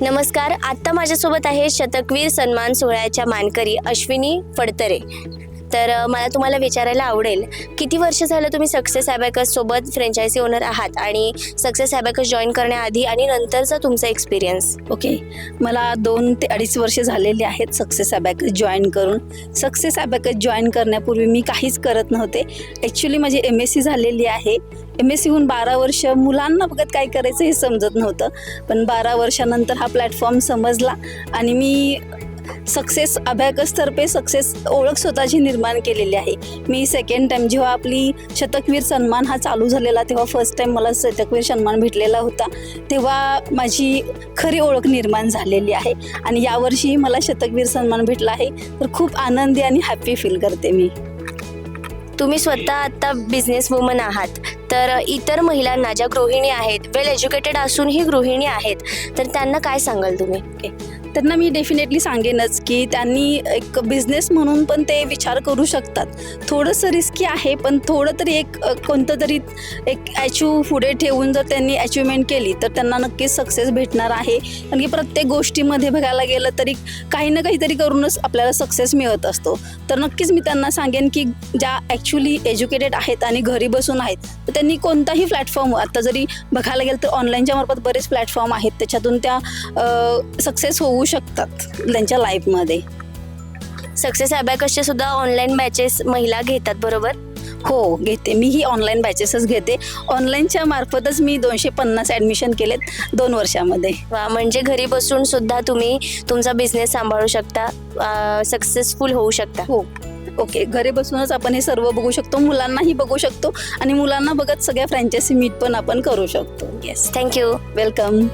नमस्कार आत्ता माझ्यासोबत आहे शतकवीर सन्मान सोहळ्याच्या मानकरी अश्विनी फडतरे. तर मला तुम्हाला विचारायला आवडेल किती वर्ष झालं तुम्ही सक्सेस ॲबॅकस सोबत फ्रँचायझी ओनर आहात आणि सक्सेस ॲबॅकस जॉईन करण्याआधी आणि नंतरचा तुमचा एक्सपिरियन्स ओके मला दोन ते अडीच वर्ष झालेले आहेत सक्सेस ॲबॅकस जॉईन करून. सक्सेस ॲबॅकस जॉईन करण्यापूर्वी मी काहीच करत नव्हते. ॲक्च्युली माझी एम एस सी झालेली आहे. एम एस सीहून बारा वर्ष मुलांना बघत काय करायचं हे समजत नव्हतं. पण बारा वर्षानंतर हा प्लॅटफॉर्म समजला आणि मी सक्सेस अभ्याकसतर्फे सक्सेस ओळख स्वतःची निर्माण केलेली आहे. मी सेकंड टाईम जेव्हा आपली शतकवीर सन्मान हा चालू झालेला तेव्हा फर्स्ट टाइम मला शतकवीर सन्मान भेटलेला होता तेव्हा माझी खरी ओळख निर्माण झालेली आहे. आणि यावर्षी मला शतकवीर सन्मान भेटला आहे तर खूप आनंदी आणि हॅपी फील करते मी. तुम्ही स्वतः आत्ता बिझनेस वुमन आहात. तर इतर महिलांना ज्या गृहिणी आहेत वेल एज्युकेटेड असूनही गृहिणी आहेत तर त्यांना काय सांगाल तुम्ही? त्यांना मी डेफिनेटली सांगेनच की त्यांनी एक बिझनेस म्हणून पण ते विचार करू शकतात. थोडंसं रिस्की आहे पण थोडं तरी एक कोणतं तरी एक अचीव पुढे ठेवून जर त्यांनी अचिव्हमेंट केली तर त्यांना नक्कीच सक्सेस भेटणार आहे. कारण की प्रत्येक गोष्टीमध्ये बघायला गेलं तरी काही ना काहीतरी करूनच आपल्याला सक्सेस मिळत असतो. तर नक्कीच मी त्यांना सांगेन की ज्या ॲक्च्युली एज्युकेटेड आहेत आणि घरी बसून आहेत तर त्यांनी कोणताही प्लॅटफॉर्म आता जरी बघायला गेलं तर ऑनलाईनच्या मार्फत बरेच प्लॅटफॉर्म आहेत. त्याच्यातून त्या सक्सेस होऊ शकतात त्यांच्या लाईफमध्ये सक्सेस ॲबॅकसचे सुद्धा ऑनलाईन बॅचेस महिला घेतात बरोबर? हो घेते. मी ही ऑनलाईन बॅचेसच घेते. ऑनलाईनच्या मार्फतच मी दोनशे पन्नास ॲडमिशन केलेत दोन वर्षामध्ये. वा म्हणजे घरी बसून सुद्धा तुम्ही तुमचा बिझनेस सांभाळू शकता सक्सेसफुल होऊ शकता. हो. ओके घरी बसूनच आपण हे सर्व बघू शकतो मुलांनाही बघू शकतो आणि मुलांना बघत सगळ्या फ्रँचायसी मीट पण आपण करू शकतो. Yes thank you welcome